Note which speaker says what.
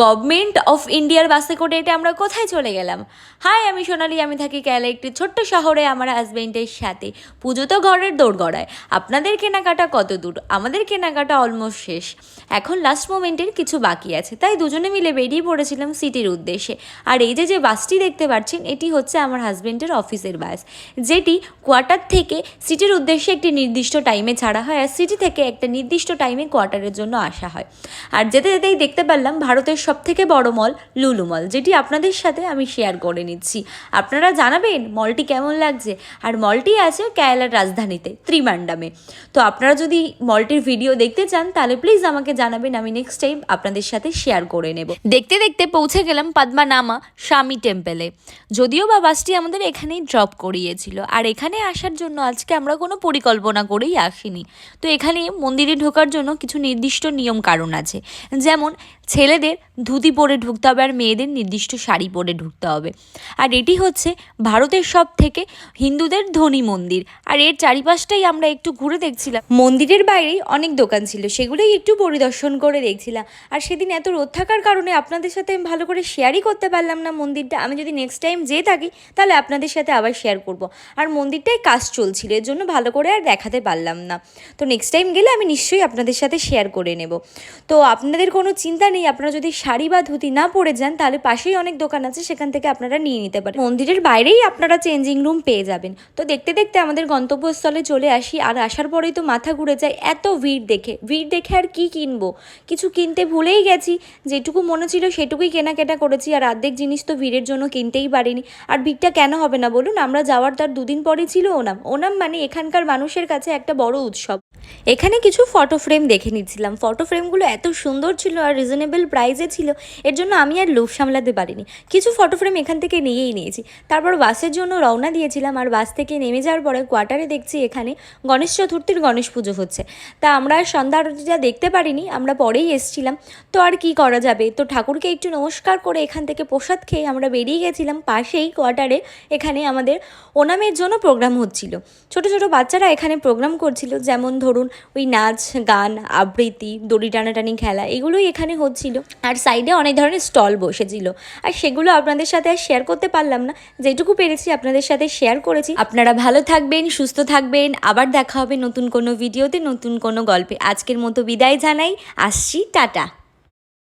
Speaker 1: Government of ইন্ডিয়ার বাসে করে এটা আমরা কোথায় চলে গেলাম? হাই আমি সোনালি, আমি থাকি কেলা একটি ছোট্ট শহরে আমার হাজবেন্ডের সাথে। পুজো তো ঘরের দৌড়গড়ায় আপনাদের কেনাকাটা কত দূর? আমাদের কেনাকাটা অলমোস্ট শেষ। এখন লাস্ট মোমেন্টের কিছু বাকি আছে। তাই দুজনে মিলে বেরিয়ে পড়েছিলাম সিটির উদ্দেশ্যে। আর এই যে যে বাসটি দেখতে পাচ্ছেন, এটি হচ্ছে আমার হাজবেন্ডের অফিসের বাস। যেটি কোয়ার্টার থেকে সিটির উদ্দেশ্যে একটি নির্দিষ্ট টাইমে ছাড়া হয়, আর সিটি থেকে একটা নির্দিষ্ট টাইমে কোয়ার্টারের জন্য আসা হয়। আর যেতে যেতেই দেখতে পারলাম, ভারতের সব থেকে বড় মল লুলু মল, যেটি আপনাদের সাথে আমি শেয়ার করে নিচ্ছি। আপনারা জানাবেন মলটি কেমন লাগছে? আর মলটি আছে কেরালার রাজধানীতে, ত্রিমান্ডামে। তো আপনারা যদি মলটির ভিডিও দেখতে চান, তাহলে প্লিজ আমাকে জানাবেন, আমি নেক্সট টাইম আপনাদের সাথে শেয়ার করে নেব। দেখতে দেখতে পৌঁছে গেলাম পদ্মানামা স্বামী টেম্পলে যদিও বা বাসটি আমাদের এখানেই ড্রপ করিয়েছিল, আর এখানে আসার জন্য আজকে আমরা কোনো পরিকল্পনা করেই আসিনি। তো এখানে মন্দিরে ঢোকার জন্য কিছু নির্দিষ্ট নিয়ম কারণ আছে। যেমন ছেলেদের ধুতি পরে ঢুকতে হবে আর মেয়েদের নির্দিষ্ট শাড়ি পরে ঢুকতে হবে। আর এটি হচ্ছে ভারতের সব থেকে হিন্দুদের ধনী মন্দির। আর এর চারিপাশটাই আমরা একটু ঘুরে দেখছিলাম। মন্দিরের বাইরেই অনেক দোকান ছিল, সেগুলোই একটু পরিদর্শন করে দেখছিলাম। আর সেদিন এত রোদ থাকার কারণে আপনাদের সাথে আমি ভালো করে শেয়ারই করতে পারলাম না মন্দিরটা। আমি যদি নেক্সট টাইম যেয়ে থাকি, তাহলে আপনাদের সাথে আবার শেয়ার করব। আর মন্দিরটায় কাজ চলছিল, এর জন্য ভালো করে আর দেখাতে পারলাম না। তো নেক্সট টাইম গেলে আমি নিশ্চয়ই আপনাদের সাথে শেয়ার করে নেব। তো আপনাদের কোনো চিন্তা নেই আপনারা যদি শাড়ি বা ধুতি না পরে যান, তাহলে পাশেই অনেক দোকান আছে, সেখান থেকে আপনারা নিয়ে নিতে পারেন। মন্দিরের বাইরেই আপনারা চেঞ্জিং রুম পেয়ে যাবেন। তো দেখতে দেখতে আমাদের গন্তব্যস্থলে চলে আসি, আর আসার পরেই তো মাথা ঘুরে যায় এত ভিড় দেখে। ভিড় দেখে আর কি কিনবো? কিছু কিনতে ভুলেই গেছি, যেটুকু মনে ছিল সেটুকুই কেনাকাটা করেছি, আর অর্ধেক জিনিস তো ভিড়ের জন্য কিনতেই পারিনি। আর ভিড়টা কেন হবে না বলুন? আমরা যাওয়ার তার দুদিন পরে ছিল ওনাম। ওনাম মানে এখানকার মানুষের কাছে একটা বড় উৎসব। এখানে কিছু ফটো ফ্রেম দেখে নিচ্ছিলাম। ফটো ফ্রেমগুলো এত সুন্দর ছিল আর রিজনেবল প্রাইসে ছিল, এর জন্য আমি আর লোভ সামলাতে পারিনি। কিছু ফটো ফ্রেম এখান থেকে নিয়েই নিয়েছি। তারপর বাসের জন্য রওনা দিয়েছিলাম আর বাস থেকে নেমে যাওয়ার পরে কোয়ার্টারে দেখছি এখানে গণেশ চতুর্থীর গণেশ পুজো হচ্ছে। তা আমরা সন্ধ্যা আরতিটা দেখতে পারিনি, আমরা পরেই এসছিলাম। তো আর কি করা যাবে? তো ঠাকুরকে একটু নমস্কার করে এখান থেকে প্রসাদ খেয়ে আমরা বেরিয়ে গেছিলাম। পাশেই কোয়ার্টারে এখানে আমাদের ওনামের জন্য প্রোগ্রাম হচ্ছিল। ছোট ছোট বাচ্চারা এখানে প্রোগ্রাম করছিল, যেমন ধরুন ওই নাচ, গান, আবৃত্তি, দড়ি টানাটানি খেলা, এগুলোই এখানে হচ্ছিল। আর সাইডে অনেক ধরনের স্টল বসেছিল। আর সেগুলো আপনাদের সাথে আর শেয়ার করতে পারলাম না। যেটুকু পেরেছি আপনাদের সাথে শেয়ার করেছি। আপনারা ভালো থাকবেন, সুস্থ থাকবেন। আবার দেখা হবে নতুন কোনো ভিডিওতে নতুন কোনো গল্পে। আজকের মতো বিদায় জানাই। আসছি, টাটা।